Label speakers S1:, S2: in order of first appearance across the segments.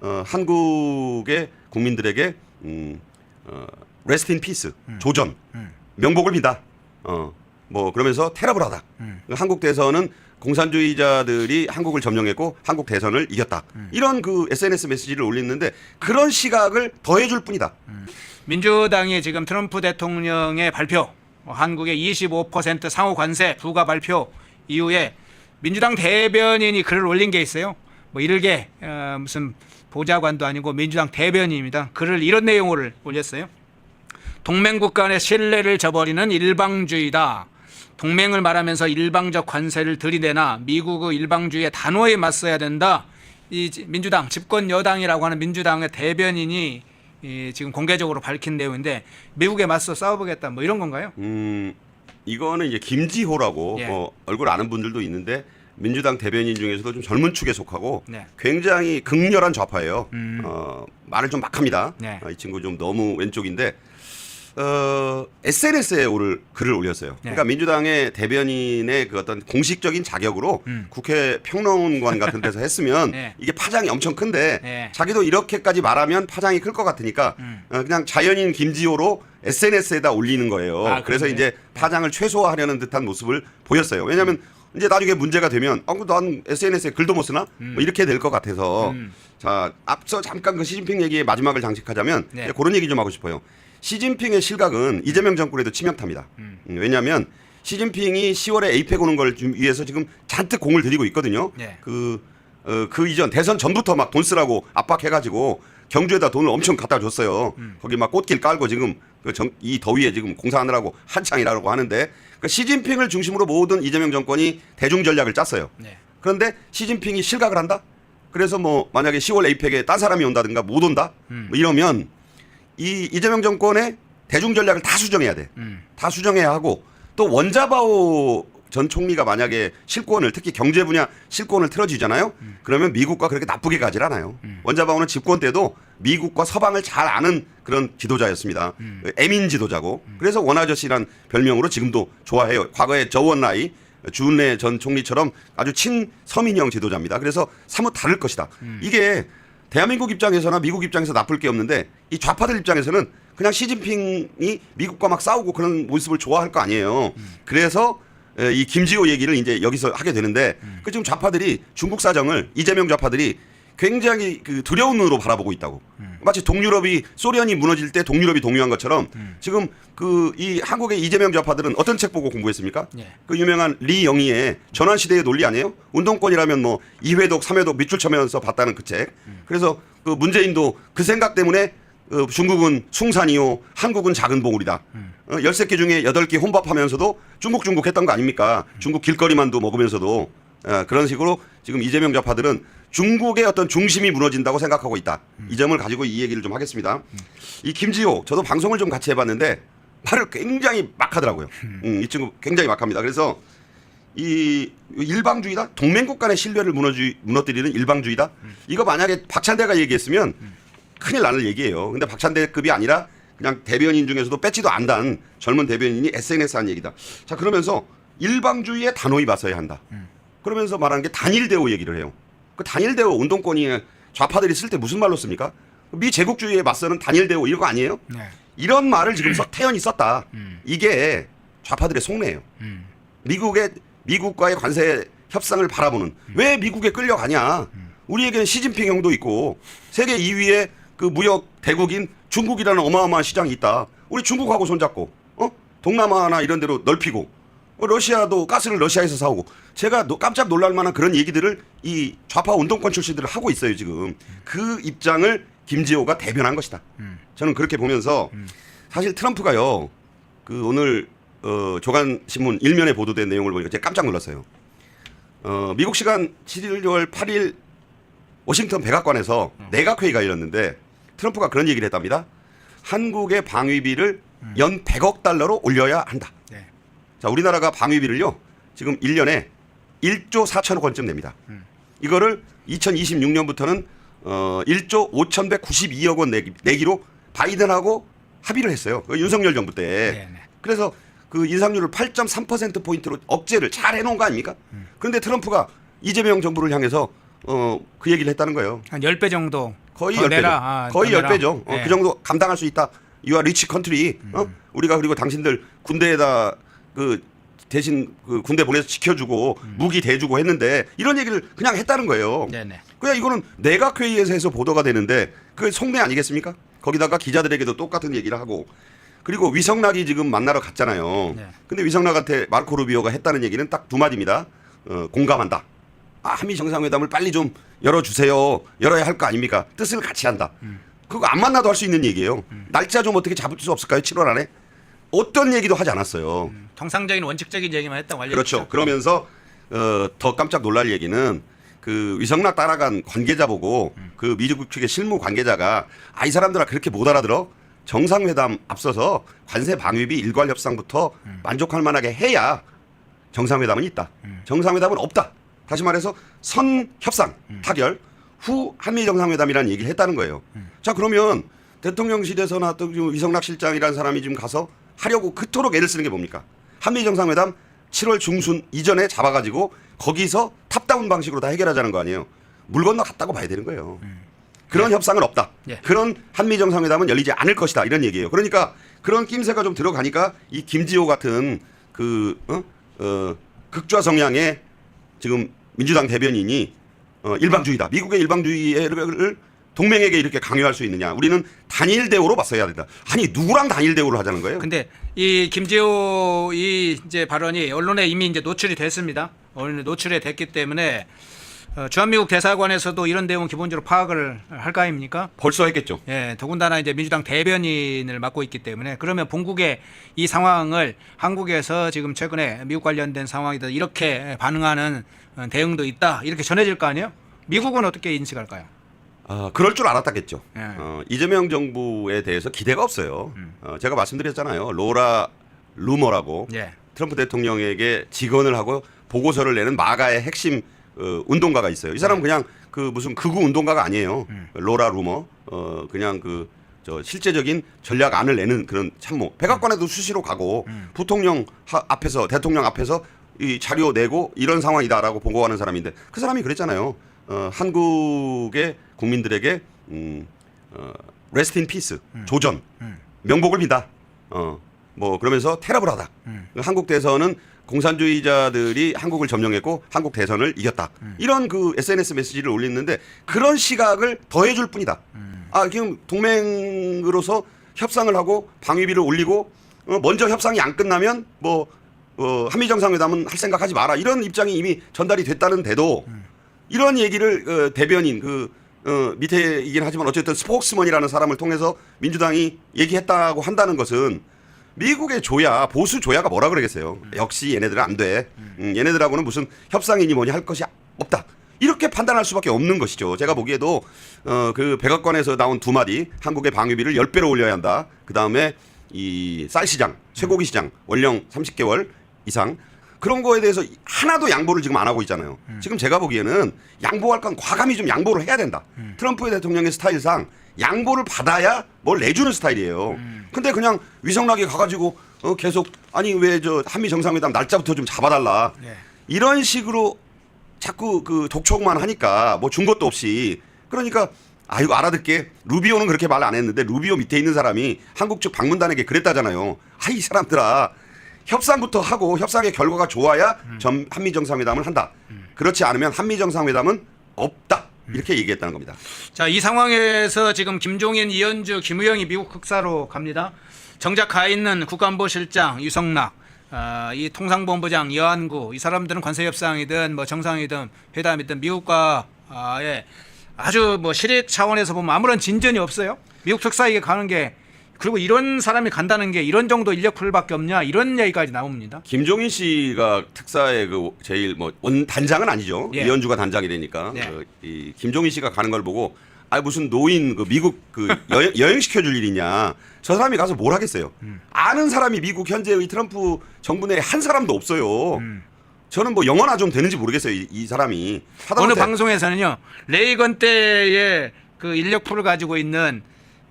S1: 어, 한국의 국민들에게 음, 어, 레스트 인 피스 조전
S2: 음.
S1: 명복을 빈다. 어, 뭐 그러면서 테러를 하다.
S2: 음.
S1: 한국 대선은 공산주의자들이 한국을 점령했고 한국 대선을 이겼다.
S2: 음.
S1: 이런 그 SNS 메시지를 올리는데 그런 시각을 더해줄 뿐이다.
S2: 민주당이 지금 트럼프 대통령의 발표, 어, 한국의 25% 상호 관세 부과 발표 이후에 민주당 대변인이 글을 올린 게 있어요. 뭐 이르게 어, 무슨 보좌관도 아니고 민주당 대변인입니다. 글을 이런 내용을 올렸어요. 동맹국 간의 신뢰를 저버리는 일방주의다. 동맹을 말하면서 일방적 관세를 들이대나 미국의 일방주의에 단호히 맞서야 된다. 이 지- 민주당 집권 여당이라고 하는 민주당의 대변인이 이 지금 공개적으로 밝힌 내용인데 미국에 맞서 싸워보겠다 뭐 이런 건가요?
S1: 음, 이거는 이제 김지호라고
S2: 예.
S1: 어, 얼굴 아는 분들도 있는데 민주당 대변인 중에서도 좀 젊은 축에 속하고
S2: 네.
S1: 굉장히 극렬한 좌파예요.
S2: 음.
S1: 어, 말을 좀 막합니다.
S2: 네.
S1: 어, 이 친구 좀 너무 왼쪽인데 어, SNS에 오를 글을 올렸어요.
S2: 네.
S1: 그러니까 민주당의 대변인의 그 어떤 공식적인 자격으로
S2: 음.
S1: 국회 평론관 같은 데서 했으면
S2: 네.
S1: 이게 파장이 엄청 큰데
S2: 네.
S1: 자기도 이렇게까지 말하면 파장이 클 것 같으니까
S2: 음.
S1: 어, 그냥 자연인 김지호로 SNS에다 올리는 거예요.
S2: 아,
S1: 그래서. 이제 파장을 최소화하려는 듯한 모습을 보였어요. 왜냐하면 이제 나중에 문제가 되면 어, 난 SNS에 글도 못 쓰나? 뭐 이렇게 될 것 같아서
S2: 음.
S1: 자 앞서 잠깐 그 시진핑 얘기의 마지막을 장식하자면
S2: 네.
S1: 그런 얘기 좀 하고 싶어요. 시진핑의 실각은 이재명 정권에도 치명타입니다.
S2: 음.
S1: 음, 왜냐하면 시진핑이 10월에 에이펙 오는 걸좀 위해서 지금 잔뜩 공을 들이고 있거든요.
S2: 네.
S1: 그, 어, 그 이전 대선 전부터 막 돈 쓰라고 압박해가지고 경주에다 돈을 엄청 갖다 줬어요.
S2: 음.
S1: 거기 막 꽃길 깔고 지금 그 정, 이 더위에 지금 공사하느라고 한창이라고 하는데 그 시진핑을 중심으로 모든 이재명 정권이 대중 전략을 짰어요.
S2: 네.
S1: 그런데 시진핑이 실각을 한다? 그래서 뭐 만약에 10월 에이펙에 딴 사람이 온다든가 못 온다?
S2: 음.
S1: 뭐 이러면 이 이재명 정권의 대중 전략을 다 수정해야 돼.
S2: 음.
S1: 다 수정해야 하고 또 원자바오 전 총리가 만약에 실권을 특히 경제 분야 실권을 틀어주잖아요. 그러면 미국과 그렇게 나쁘게 가질 않아요. 원자바오는 집권 때도 미국과 서방을 잘 아는 그런 지도자였습니다. 에민 지도자고. 그래서 원아저씨란 별명으로 지금도 좋아해요. 과거에 저원라이 주은래 전 총리처럼 아주 친서민형 지도자입니다. 그래서 사뭇 다를 것이다. 이게 대한민국 입장에서나 미국 입장에서 나쁠 게 없는데 이 좌파들 입장에서는 그냥 시진핑이 미국과 막 싸우고 그런 모습을 좋아할 거 아니에요. 그래서 에, 이 김지호 얘기를 이제 여기서 하게 되는데 그 지금 좌파들이 중국 사정을 이재명 좌파들이 굉장히 그 두려운 눈으로 바라보고 있다고. 마치 동유럽이 소련이 무너질 때 동유럽이 동요한 것처럼 지금 그 이 한국의 이재명 좌파들은 어떤 책 보고 공부했습니까?
S2: 예.
S1: 그 유명한 리 영희의 전환시대의 논리 아니에요? 운동권이라면 뭐 2회독, 3회독 밑줄 쳐면서 봤다는 그 책. 그래서 그 문재인도 그 생각 때문에 어, 중국은 숭산이요, 한국은 작은 봉우리다. 어, 13개 중에 8개 혼밥하면서도 중국 중국 했던 거 아닙니까? 중국 길거리만도 먹으면서도 어, 그런 식으로 지금 이재명 좌파들은 중국의 어떤 중심이 무너진다고 생각하고 있다. 이 점을 가지고 이 얘기를 좀 하겠습니다. 이 김지호, 저도 방송을 좀 같이 해봤는데 말을 굉장히 막 하더라고요. 음, 이 친구 굉장히 막 합니다. 그래서 이 일방주의다 동맹국 간의 신뢰를 무너뜨리는 일방주의다 이거 만약에 박찬대가 얘기했으면 큰일 나는 얘기예요. 근데 박찬대급이 아니라 그냥 대변인 중에서도 뺏지도 않단 젊은 대변인이 SNS 한 얘기다. 자 그러면서 일방주의에 단호히 맞서야 한다. 그러면서 말하는 게 단일 대우 얘기를 해요. 그 단일 대우 운동권이 좌파들이 쓸 때 무슨 말로 씁니까? 미 제국주의에 맞서는 단일 대우 이거 아니에요?
S2: 네.
S1: 이런 말을 지금 서 태연이 썼다. 이게 좌파들의 속내예요.
S2: 음.
S1: 미국의 미국과의 관세 협상을 바라보는. 왜 미국에 끌려가냐? 우리에게는 시진핑 형도 있고 세계 2위의 그 무역 대국인 중국이라는 어마어마한 시장이 있다. 우리 중국하고 손잡고 어 동남아나 이런 데로 넓히고 어, 러시아도 가스를 러시아에서 사오고 제가 노- 깜짝 놀랄 만한 그런 얘기들을 이 좌파 운동권 출신들을 하고 있어요 지금 그 입장을 김지호가 대변한 것이다. 저는 그렇게 보면서 사실 트럼프가요 그 오늘 어, 조간 신문 일면에 보도된 내용을 보니까 제가 깜짝 놀랐어요. 어, 미국 시간 7월 8일 워싱턴 백악관에서 내각 회의가 열렸는데 트럼프가 그런 얘기를 했답니다. 한국의 방위비를 연 100억 달러로 올려야 한다.
S2: 네.
S1: 자, 우리나라가 방위비를요. 지금 1년에 1조 4천억 원쯤 냅니다. 이거를 2026년부터는 어 1조 5,192억 원 내기, 내기로 바이든하고 합의를 했어요. 그 윤석열 정부 때.
S2: 네, 네.
S1: 그래서 그 인상률을 8.3% 포인트로 억제를 잘 해놓은 거 아닙니까? 그런데 트럼프가 이재명 정부를 향해서 어, 그 얘기를 했다는 거예요.
S2: 한 10배 정도
S1: 거의
S2: 더
S1: 10배죠.
S2: 내라. 아,
S1: 거의
S2: 더 내라.
S1: 10배죠. 어,
S2: 네.
S1: 그 정도 감당할 수 있다. 유아 리치 컨트리. 어?
S2: 음.
S1: 우리가 그리고 당신들 군대에다 그 대신 그 군대 보내서 지켜주고 무기 대주고 했는데 이런 얘기를 그냥 했다는 거예요.
S2: 음. 네네.
S1: 그냥 이거는 내각 회의에서 해서 보도가 되는데 그 속내 아니겠습니까? 거기다가 기자들에게도 똑같은 얘기를 하고 그리고 위성락이 지금 만나러 갔잖아요.
S2: 네.
S1: 근데 위성락한테 마르코 루비오가 했다는 얘기는 딱 두 마디입니다. 어, 공감한다. 아, 한미 정상회담을 빨리 좀 열어주세요. 열어야 할 거 아닙니까? 뜻을 같이 한다. 그거 안 만나도 할 수 있는 얘기예요. 날짜 좀 어떻게 잡을 수 없을까요? 7월 안에? 어떤 얘기도 하지 않았어요.
S2: 통상적인 원칙적인 얘기만 했다고 알려
S1: 그렇죠. 그러면서 어, 더 깜짝 놀랄 얘기는 그 위성락 따라간 관계자 보고 그 미국 측의 실무 관계자가 아 이 사람들아 그렇게 못 알아들어 정상회담 앞서서 관세 방위비 일괄 협상부터 만족할 만하게 해야 정상회담은 있다. 정상회담은 없다. 다시 말해서 선 협상 타결 후 한미 정상회담이라는 얘기를 했다는 거예요. 자 그러면 대통령실에서 나왔던 지금 위성락 실장이라는 사람이 지금 가서 하려고 그토록 애를 쓰는 게 뭡니까? 한미 정상회담 7월 중순 이전에 잡아가지고 거기서 탑다운 방식으로 다 해결하자는 거 아니에요. 물 건너 갔다고 봐야 되는 거예요. 그런 협상은 없다.
S2: 예.
S1: 그런 한미 정상회담은 열리지 않을 것이다. 이런 얘기예요. 그러니까 그런 낌새가 좀 들어가니까 이 김지호 같은 그 어? 어, 극좌 성향의 지금 민주당 대변인이 어, 일방주의다. 미국의 일방주의를 동맹에게 이렇게 강요할 수 있느냐? 우리는 단일 대우로 봤어야 된다. 아니 누구랑 단일 대우를 하자는 거예요?
S2: 근데 이 김재호 이 이제 발언이 언론에 이미 이제 노출이 됐습니다. 언론에 노출이 됐기 때문에 어, 주한미국 대사관에서도 이런 내용 기본적으로 파악을 할거 아닙니까?
S1: 벌써 했겠죠.
S2: 예, 더군다나 이제 민주당 대변인을 맡고 있기 때문에 그러면 본국의 이 상황을 한국에서 지금 최근에 미국 관련된 상황이다 이렇게 반응하는 어, 대응도 있다 이렇게 전해질 거 아니에요? 미국은 어떻게 인식할까요?
S1: 아, 그럴 줄 알았다겠죠.
S2: 예.
S1: 어, 이재명 정부에 대해서 기대가 없어요. 어, 제가 말씀드렸잖아요. 로라 루머라고
S2: 예.
S1: 트럼프 대통령에게 직언을 하고 보고서를 내는 마가의 핵심 어, 운동가가 있어요. 이 사람은 그냥 그 무슨 극우 운동가가 아니에요. 로라 루머. 어, 그냥 그 저 실제적인 전략안을 내는 그런 참모. 백악관에도 수시로 가고 부통령 하- 앞에서 대통령 앞에서 이 자료 내고 이런 상황이다라고 보고하는 사람인데 그 사람이 그랬잖아요. 어, 한국의 국민들에게 음, 어, 레스트 인 피스 조전 명복을 빈다. 어, 뭐 그러면서 테러를 하다. 한국 대선은 공산주의자들이 한국을 점령했고 한국 대선을 이겼다. 이런 그 SNS 메시지를 올렸는데 그런 시각을 더해줄 뿐이다. 아 지금 동맹으로서 협상을 하고 방위비를 올리고 어, 먼저 협상이 안 끝나면 뭐 어, 한미 정상회담은 할 생각하지 마라 이런 입장이 이미 전달이 됐다는데도 이런 얘기를 어, 대변인 그 어, 밑에이긴 하지만 어쨌든 스포크스먼이라는 사람을 통해서 민주당이 얘기했다고 한다는 것은 미국의 조야 보수 조야가 뭐라 그러겠어요. 역시 얘네들은 안 돼. 음, 얘네들하고는 무슨 협상이니 뭐니 할 것이 없다. 이렇게 판단할 수밖에 없는 것이죠. 제가 보기에도 어, 그 백악관에서 나온 두 마디 한국의 방위비를 10배로 올려야 한다. 그다음에 이 쌀 시장, 쇠고기 시장 원령 30개월 이상 그런 거에 대해서 하나도 양보를 지금 안 하고 있잖아요. 지금 제가 보기에는 양보할 건 과감히 좀 양보를 해야 된다. 트럼프 대통령의 스타일상 양보를 받아야 뭘 내주는 스타일이에요. 근데 그냥 위성락이 가가지고 어, 계속 아니 왜 저 한미 정상회담 날짜부터 좀 잡아달라
S2: 네.
S1: 이런 식으로 자꾸 그 독촉만 하니까 뭐 준 것도 없이 그러니까 아 이거 알아듣게 루비오는 그렇게 말 안 했는데 루비오 밑에 있는 사람이 한국 측 방문단에게 그랬다잖아요. 아 이 사람들아 협상부터 하고 협상의 결과가 좋아야 전 한미 정상회담을 한다. 그렇지 않으면 한미 정상회담은 없다. 이렇게 얘기했다는 겁니다.
S2: 자, 이 상황에서 지금 김종인, 이현주, 김우영이 미국 극사로 갑니다. 정작 가 있는 국가안보실장 유성락, 아, 이 통상본부장 여한구, 이 사람들은 관세 협상이든 뭐 정상이든 회담이든 미국과의 아주 뭐 실익 차원에서 보면 아무런 진전이 없어요. 미국 특사에게 가는 게 그리고 이런 사람이 간다는 게 이런 정도 인력풀밖에 없냐 이런 얘기까지 나옵니다.
S1: 김종인 씨가 특사의 그 제일 뭐 원 단장은 아니죠.
S2: 예.
S1: 이현주가 단장이 되니까
S2: 네.
S1: 그, 이 김종인 씨가 가는 걸 보고 아 무슨 노인 그 미국 그 여행, 시켜줄 일이냐. 저 사람이 가서 뭘 하겠어요.
S2: 음.
S1: 아는 사람이 미국 현재의 트럼프 정부 내에 한 사람도 없어요.
S2: 음.
S1: 저는 뭐 영어나 좀 되는지 모르겠어요. 이, 이 사람이
S2: 어느
S1: 하다못해
S2: 방송에서는요 레이건 때의 그 인력풀을 가지고 있는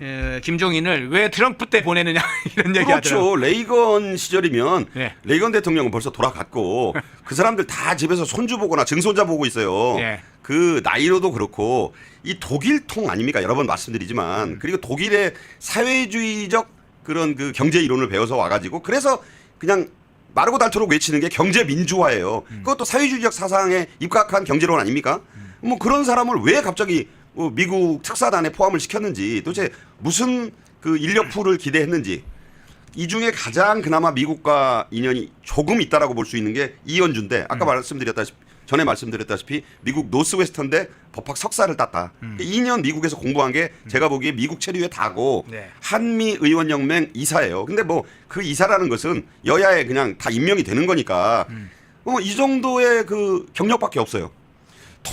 S2: 에, 김종인을 왜 트럼프 때 보내느냐 이런 얘기 하더라고요.
S1: 그렇죠. 레이건 시절이면
S2: 네.
S1: 레이건 대통령은 벌써 돌아갔고 그 사람들 다 집에서 손주 보거나 증손자 보고 있어요.
S2: 네.
S1: 그 나이로도 그렇고 이 독일통 아닙니까? 여러 번 말씀드리지만
S2: 음.
S1: 그리고 독일의 사회주의적 그런 그 경제 이론을 배워서 와가지고 그래서 그냥 마르고 닳도록 외치는 게 경제 민주화예요.
S2: 음.
S1: 그것도 사회주의적 사상에 입각한 경제론 아닙니까? 뭐 그런 사람을 왜 갑자기 어, 미국 특사단에 포함을 시켰는지 도대체 무슨 그 인력풀을 기대했는지 이 중에 가장 그나마 미국과 인연이 조금 있다라고 볼 수 있는 게 이현주인데 아까 말씀드렸다시피 전에 말씀드렸다시피 미국 노스웨스턴대 법학 석사를 땄다.
S2: 음.
S1: 2년 미국에서 공부한 게 제가 보기에 미국 체류의 다고
S2: 네.
S1: 한미 의원 연맹 이사예요. 근데 뭐 그 이사라는 것은 여야에 그냥 다 임명이 되는 거니까
S2: 음.
S1: 어, 이 정도의 그 경력밖에 없어요.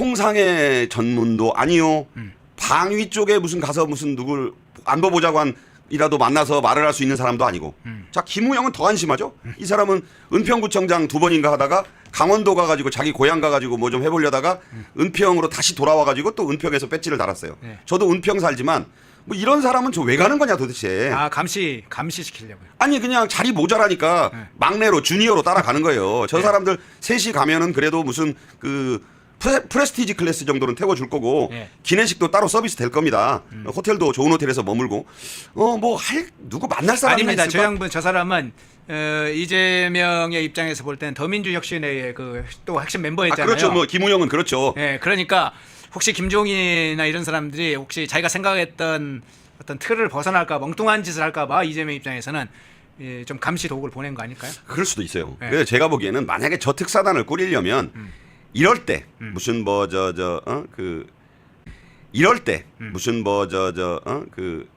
S1: 통상의 전문도 아니요.
S2: 음.
S1: 방위 쪽에 무슨 가서 무슨 누굴 안보보좌관이라도 만나서 말을 할 수 있는 사람도 아니고.
S2: 음.
S1: 자 김우영은 더 안심하죠. 이 사람은 은평구청장 두 번인가 하다가 강원도 가가지고 자기 고향 가가지고 뭐 좀 해보려다가 은평으로 다시 돌아와가지고 또 은평에서 배지를 달았어요.
S2: 네.
S1: 저도 은평 살지만 뭐 이런 사람은 저 왜 가는 거냐 도대체.
S2: 아 감시 감시 시키려고요.
S1: 아니 그냥 자리 모자라니까
S2: 네.
S1: 막내로 주니어로 따라가는 거예요. 저 사람들 셋이 가면은 그래도 무슨 그 프레, 프레 스티지 클래스 정도는 태워줄 거고
S2: 네.
S1: 기내식도 따로 서비스 될 겁니다.
S2: 음.
S1: 호텔도 좋은 호텔에서 머물고 어 뭐 할 누구 만날 사람이
S2: 아닙니다. 저? 양분 저 사람은 어, 이재명의 입장에서 볼 때는 더민주 혁신회의 그또 핵심
S1: 아,
S2: 멤버였잖아요.
S1: 그렇죠. 뭐 김우영은 그렇죠.
S2: 예, 그러니까 혹시 김종인이나 이런 사람들이 혹시 자기가 생각했던 어떤 틀을 벗어날까 멍뚱한 짓을 할까봐 이재명 입장에서는 예, 좀 감시 도구를 보낸 거 아닐까요?
S1: 그럴 수도 있어요.
S2: 네.
S1: 그래서 제가 보기에는 만약에 저 특사단을 꾸리려면
S2: 음.
S1: 이럴 때 무슨 뭐 저 저 어 그 이럴 때
S2: 음.
S1: 무슨 뭐 저 저 어 그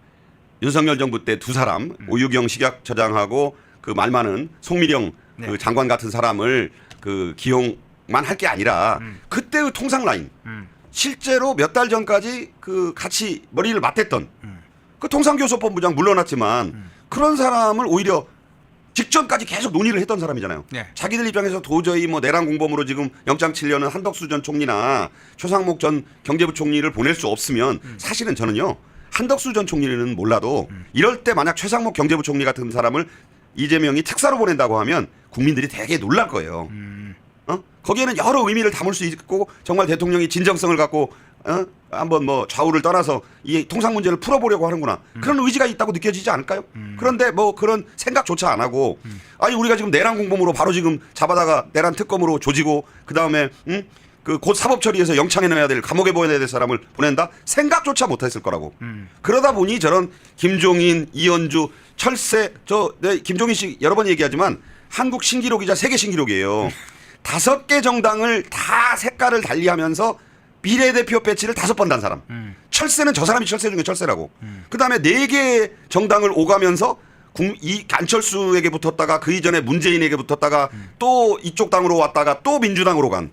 S1: 윤석열 정부 때 두 사람
S2: 음.
S1: 오유경 식약처장하고 그 말 많은 송미령
S2: 네.
S1: 그 장관 같은 사람을 그 기용만 할 게 아니라 그때의 통상 라인
S2: 음.
S1: 실제로 몇 달 전까지 그 같이 머리를 맞댔던
S2: 음.
S1: 그 통상교섭본부장 물러났지만 그런 사람을 오히려 직전까지 계속 논의를 했던 사람이잖아요.
S2: 네.
S1: 자기들 입장에서 도저히 뭐 내란 공범으로 지금 영장 치려는 한덕수 전 총리나 최상목 전 경제부총리를 보낼 수 없으면
S2: 음.
S1: 사실은 저는요 한덕수 전 총리는 몰라도 이럴 때 만약 최상목 경제부총리 같은 사람을 이재명이 특사로 보낸다고 하면 국민들이 되게 놀랄 거예요.
S2: 음.
S1: 어? 거기에는 여러 의미를 담을 수 있고 정말 대통령이 진정성을 갖고 어? 한번 뭐 좌우를 떠나서 이 통상 문제를 풀어보려고 하는구나 그런 의지가 있다고 느껴지지 않을까요? 그런데 뭐 그런 생각조차 안 하고 아니 우리가 지금 내란 공범으로 바로 지금 잡아다가 내란 특검으로 조지고 그 다음에 응? 그곧 사법 처리해서 영창에 넣어야 될 감옥에 보내야 될 사람을 보낸다 생각조차 못했을 거라고 그러다 보니 저런 김종인 이현주 철새 저 네, 김종인 씨 여러 번 얘기하지만 한국 신기록이자 세계 신기록이에요. 다섯 개 정당을 다 색깔을 달리하면서 비례대표 배치를 다섯 번 단 사람. 철새는 저 사람이 철새 중에 철새라고. 그 다음에 네개 정당을 오가면서 국- 이 안철수에게 붙었다가 그 이전에 문재인에게 붙었다가 또 이쪽 당으로 왔다가 또 민주당으로 간.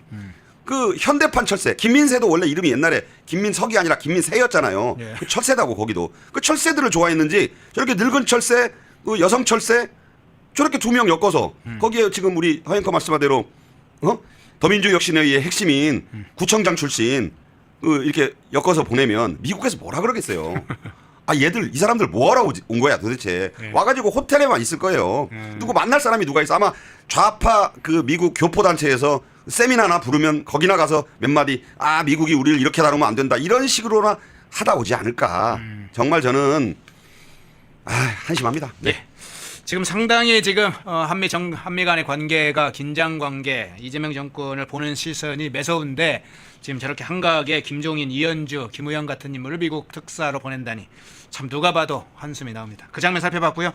S1: 그 현대판 철새 김민세도 원래 이름이 옛날에 김민석이 아니라 김민세였잖아요.
S2: 예.
S1: 그 철새다고 거기도 그 철새들을 좋아했는지 저렇게 늙은 철새, 그 여성 철새 저렇게 두 명 엮어서 거기에 지금 우리 허영커 말씀하대로 어 더민주 혁신회의 핵심인 구청장 출신 그 이렇게 엮어서 보내면 미국에서 뭐라 그러겠어요. 아 얘들 이 사람들 뭐하러 온 거야 도대체
S2: 네.
S1: 와가지고 호텔에만 있을 거예요. 누구 만날 사람이 누가 있어 아마 좌파 그 미국 교포 단체에서 세미나나 부르면 거기 나 가서 몇 마디 아 미국이 우리를 이렇게 다루면 안 된다 이런 식으로나 하다 오지 않을까. 정말 저는 아 한심합니다.
S2: 예. 지금 상당히 지금 어, 한미 정 한미 간의 관계가 긴장 관계 이재명 정권을 보는 시선이 매서운데 지금 저렇게 한가하게 김종인, 이현주, 김우영 같은 인물을 미국 특사로 보낸다니 참 누가 봐도 한숨이 나옵니다. 그 장면 살펴봤고요.